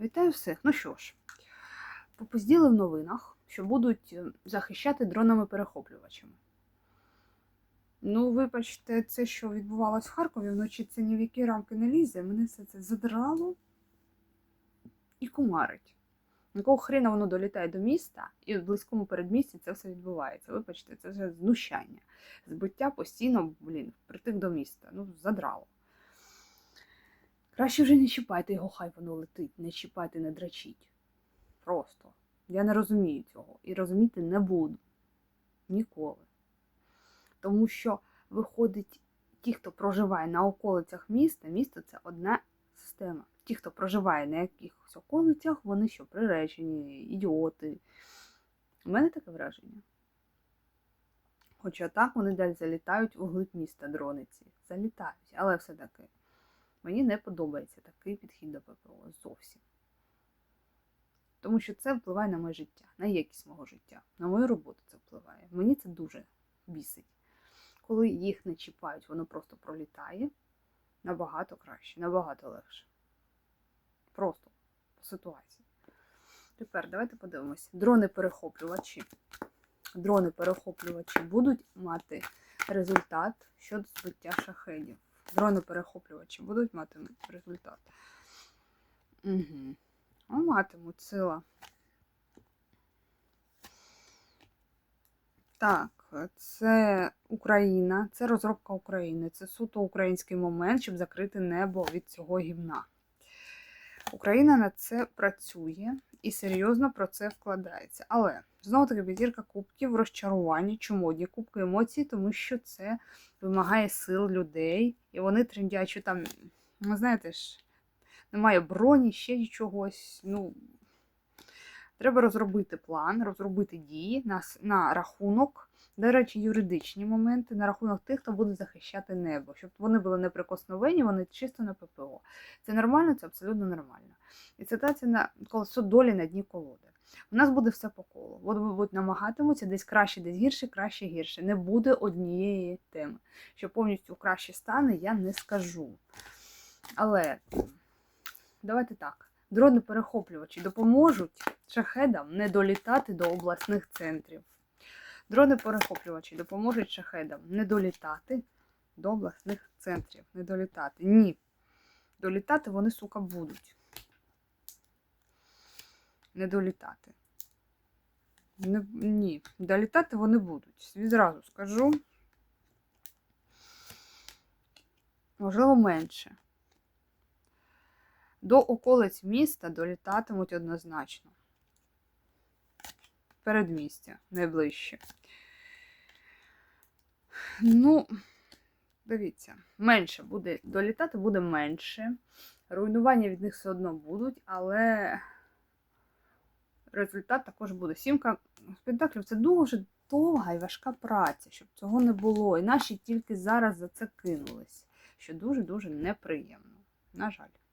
Вітаю всіх. Ну що ж, попозділи в новинах, що будуть е, захищати дронами-перехоплювачами. Ну, вибачте, це, що відбувалось в Харкові, вночі це ні в які рамки не лізе. Мене все це задрало і кумарить. Якого хрена воно долітає до міста, і в близькому передмісті це все відбувається. Вибачте, це вже знущання. Збиття постійно, блін, притик до міста. Ну, задрало. Краще вже не чіпайте його, хай воно летить, не чіпайте, не драчіть. Просто. Я не розумію цього. І розуміти не буду. Ніколи. Тому що виходить, ті, хто проживає на околицях міста, місто це одна система. Ті, хто проживає на якихось околицях, вони що, приречені, ідіоти. У мене таке враження. Хоча так вони далі залітають у глиб міста дрониці. Залітають, але все-таки. Мені не подобається такий підхід до ППО зовсім. Тому що це впливає на моє життя, на якість мого життя, на мою роботу це впливає. Мені це дуже бісить. Коли їх не чіпають, воно просто пролітає набагато краще, набагато легше. Просто по ситуації. Тепер давайте подивимося. Дрони-перехоплювачі. Дрони-перехоплювачі будуть мати результат щодо збиття шахедів дрони-перехоплювачі будуть мати результат. Угу. О, матимуть сила. Так, це Україна, це розробка України, це суто український момент, щоб закрити небо від цього гімна. Україна на це працює і серйозно про це вкладається. Але знову таки п'ятірка кубків, розчарування. Чому? одні кубки емоцій, тому що це вимагає сил людей, і вони трендять, там, ну знаєте ж, немає броні, ще чогось. Ну, Треба розробити план, розробити дії на, на рахунок, до речі, юридичні моменти, на рахунок тих, хто буде захищати небо, щоб вони були неприкосновені, вони чисто на ППО. Це нормально, це абсолютно нормально. І ситуація на колесо долі на дні колоди. У нас буде все по колу. От будуть намагатимуться десь краще, десь гірше, краще гірше. Не буде однієї теми. Що повністю краще стане, я не скажу. Але давайте так. Дрони-перехоплювачі допоможуть шахедам не долітати до обласних центрів. Дрони-перехоплювачі допоможуть шахедам не долітати до обласних центрів. Не долітати. Ні. Долітати вони, сука, будуть. Не долітати. Не, ні, долітати вони будуть. Відразу скажу. Можливо, менше. До околиць міста долітатимуть однозначно. Передмістя найближче. Ну, дивіться, менше буде долітати, буде менше. Руйнування від них все одно будуть, але результат також буде. Сімка спектаклів це дуже довга і важка праця, щоб цього не було. І наші тільки зараз за це кинулись, що дуже-дуже неприємно. На жаль.